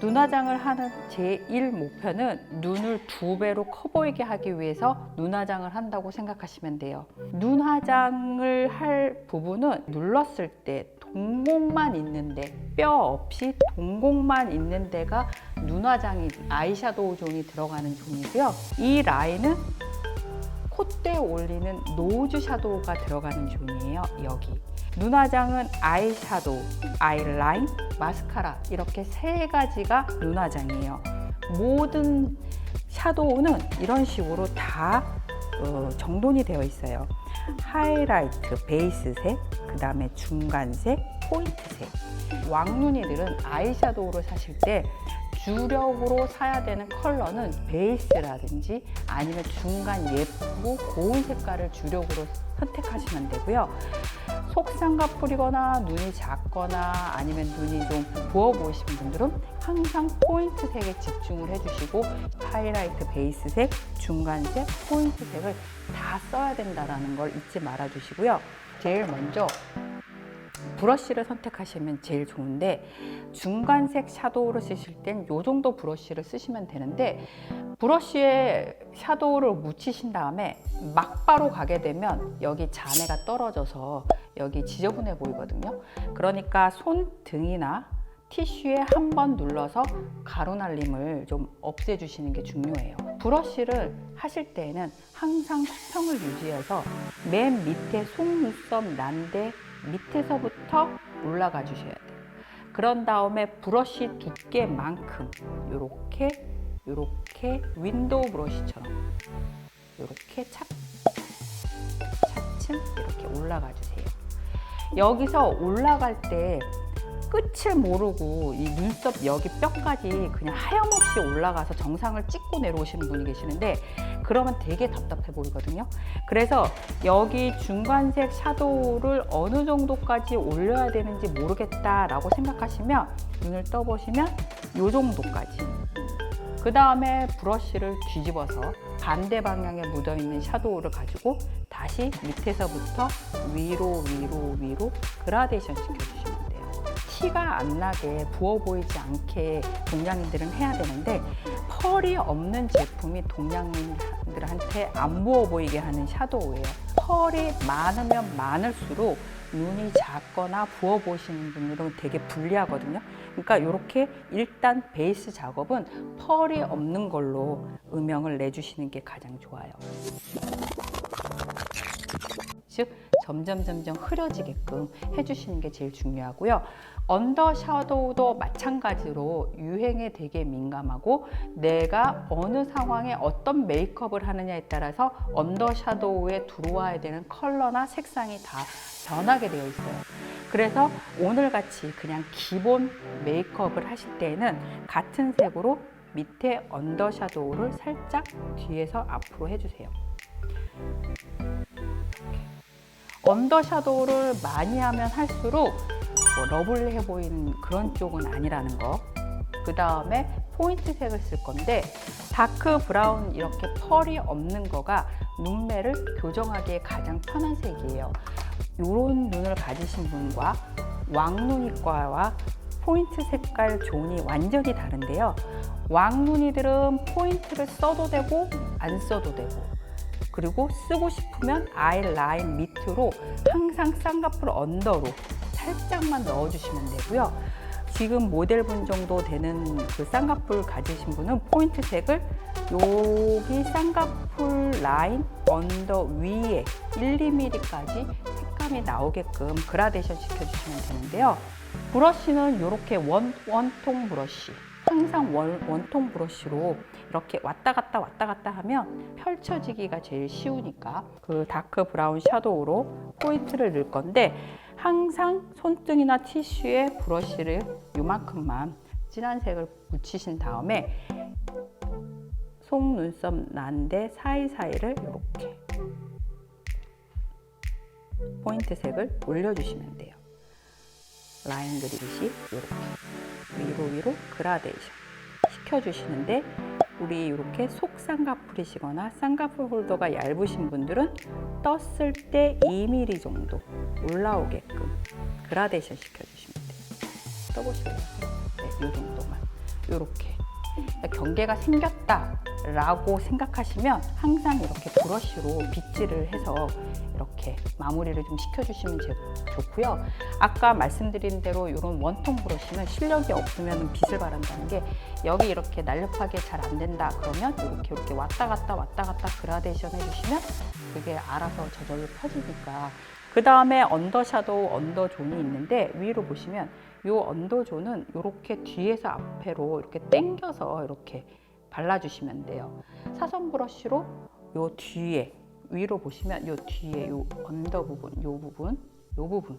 눈화장을 하는 제1 목표는 눈을 두 배로 커 보이게 하기 위해서 눈화장을 한다고 생각하시면 돼요. 눈화장을 할 부분은 눌렀을 때 동공만 있는데 뼈 없이 동공만 있는 데가 눈화장이 아이샤도우 존이 들어가는 존이고요. 이 라인은 콧대에 올리는 노즈 샤도우가 들어가는 존이에요. 여기. 눈화장은 아이샤도우, 아이라인, 마스카라 이렇게 세 가지가 눈화장이에요. 모든 샤도우는 이런 식으로 다 어, 정돈이 되어 있어요. 하이라이트, 베이스색, 그 다음에 중간색, 포인트색. 왕눈이들은 아이샤도우를 사실 때 주력으로 사야 되는 컬러는 베이스라든지 아니면 중간 예쁘고 고운 색깔을 주력으로 선택하시면 되고요. 속쌍꺼풀이거나 눈이 작거나 아니면 눈이 좀 부어 보이신 분들은 항상 포인트 색에 집중을 해주시고 하이라이트 베이스색, 중간색, 포인트색을 다 써야 된다는 걸 잊지 말아 주시고요. 제일 먼저 브러쉬를 선택하시면 제일 좋은데 중간색 샤도우를 쓰실 땐이 정도 브러쉬를 쓰시면 되는데 브러쉬에 샤도우를 묻히신 다음에 막바로 가게 되면 여기 잔해가 떨어져서 여기 지저분해 보이거든요. 그러니까 손등이나 티슈에 한 번 눌러서 가루 날림을 좀 없애주시는 게 중요해요. 브러쉬를 하실 때에는 항상 수평을 유지해서 맨 밑에 속눈썹 난데 밑에서부터 올라가 주셔야 돼요. 그런 다음에 브러쉬 두께만큼 이렇게 이렇게 윈도우 브러쉬처럼 이렇게 착 차츰 이렇게 올라가 주세요. 여기서 올라갈 때 끝을 모르고 이 눈썹 여기 뼈까지 그냥 하염없이 올라가서 정상을 찍고 내려오시는 분이 계시는데 그러면 되게 답답해 보이거든요. 그래서 여기 중간색 샤도우를 어느 정도까지 올려야 되는지 모르겠다라고 생각하시면 눈을 떠보시면 이 정도까지. 그 다음에 브러쉬를 뒤집어서 반대 방향에 묻어 있는 샤도우를 가지고 다시 밑에서부터 위로 위로 위로 그라데이션 시켜주시면. 티가 안 나게 부어 보이지 않게 동양인들은 해야 되는데 펄이 없는 제품이 동양인들한테 안 부어 보이게 하는 샤도우예요. 펄이 많으면 많을수록 눈이 작거나 부어 보이시는 분들은 되게 불리하거든요. 그러니까 이렇게 일단 베이스 작업은 펄이 없는 걸로 음영을 내주시는 게 가장 좋아요. 즉 점점 점점 흐려지게끔 해주시는 게 제일 중요하고요. 언더 샤도우도 마찬가지로 유행에 되게 민감하고 내가 어느 상황에 어떤 메이크업을 하느냐에 따라서 언더 샤도우에 들어와야 되는 컬러나 색상이 다 변하게 되어 있어요. 그래서 오늘 같이 그냥 기본 메이크업을 하실 때에는 같은 색으로 밑에 언더 샤도우를 살짝 뒤에서 앞으로 해주세요. 언더 샤도우를 많이 하면 할수록 뭐 러블리해 보이는 그런 쪽은 아니라는 거. 그 다음에 포인트 색을 쓸 건데 다크 브라운 이렇게 펄이 없는 거가 눈매를 교정하기에 가장 편한 색이에요. 이런 눈을 가지신 분과 왕눈이과와 포인트 색깔 존이 완전히 다른데요. 왕눈이들은 포인트를 써도 되고 안 써도 되고 그리고 쓰고 싶으면 아이 라인 밑으로 항상 쌍꺼풀 언더로 살짝만 넣어주시면 되고요. 지금 모델분 정도 되는 그 쌍꺼풀 가지신 분은 포인트 색을 여기 쌍꺼풀 라인 언더 위에 1, 2mm까지 색감이 나오게끔 그라데이션 시켜주시면 되는데요. 브러쉬는 이렇게 원, 원통 브러쉬. 항상 원, 원통 브러쉬로 이렇게 왔다 갔다 왔다 갔다 하면 펼쳐지기가 제일 쉬우니까 그 다크 브라운 샤도우로 포인트를 넣을 건데 항상 손등이나 티슈에 브러쉬를 요만큼만 진한 색을 묻히신 다음에 속눈썹 난데 사이사이를 이렇게 포인트 색을 올려주시면 돼요. 라인 그리듯이 이렇게 위로 위로 그라데이션 시켜주시는데 우리 이렇게 속 쌍꺼풀이시거나 쌍꺼풀 홀더가 얇으신 분들은 떴을 때 2mm 정도 올라오게끔 그라데이션 시켜주시면 돼요. 떠보실래요? 네, 이 정도만. 이렇게 경계가 생겼다 라고 생각하시면 항상 이렇게 브러쉬로 빗질을 해서 이렇게 마무리를 좀 시켜주시면 제- 좋고요. 아까 말씀드린 대로 이런 원통 브러쉬는 실력이 없으면 빗을 바란다는 게 여기 이렇게 날렵하게 잘 안 된다 그러면 이렇게 이렇게 왔다 갔다 왔다 갔다 그라데이션 해주시면 그게 알아서 저절로 펴지니까 그 다음에 언더샤도우 언더존이 있는데 위로 보시면 이 언더존은 이렇게 뒤에서 앞에로 이렇게 당겨서 이렇게 발라주시면 돼요. 사선 브러쉬로 요 뒤에 위로 보시면 요 뒤에 요 언더 부분, 요 부분, 요 부분,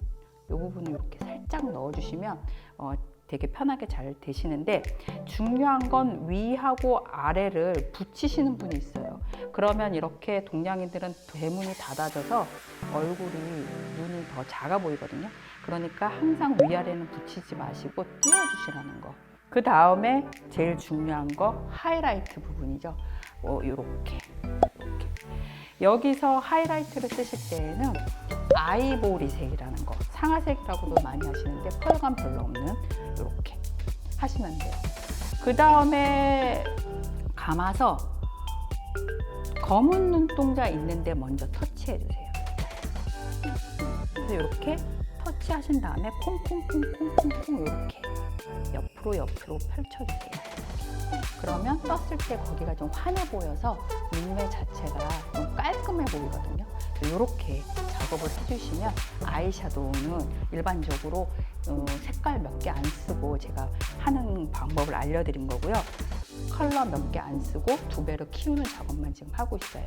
요 부분을 이렇게 살짝 넣어주시면 어, 되게 편하게 잘 되시는데 중요한 건 위하고 아래를 붙이시는 분이 있어요. 그러면 이렇게 동양인들은 대문이 닫아져서 얼굴이 눈이 더 작아 보이거든요. 그러니까 항상 위아래는 붙이지 마시고 띄워주시라는 거. 그 다음에 제일 중요한 거 하이라이트 부분이죠. 어, 요렇게, 요렇게. 여기서 하이라이트를 쓰실 때에는 아이보리색이라는 거. 상아색이라고도 많이 하시는데 펄감 별로 없는 이렇게 하시면 돼요. 그 다음에 감아서 검은 눈동자 있는데 먼저 터치해 주세요. 그래서 이렇게 터치하신 다음에 콩콩콩콩콩콩 이렇게 옆으로 옆으로 펼쳐주세요. 그러면 떴을 때 거기가 좀 환해 보여서 눈매 자체가 좀 깔끔해 보이거든요. 이렇게 작업을 해주시면 아이샤도우는 일반적으로 어, 색깔 몇 개 안 쓰고 제가 하는 방법을 알려드린 거고요. 컬러 몇 개 안 쓰고 두 배로 키우는 작업만 지금 하고 있어요.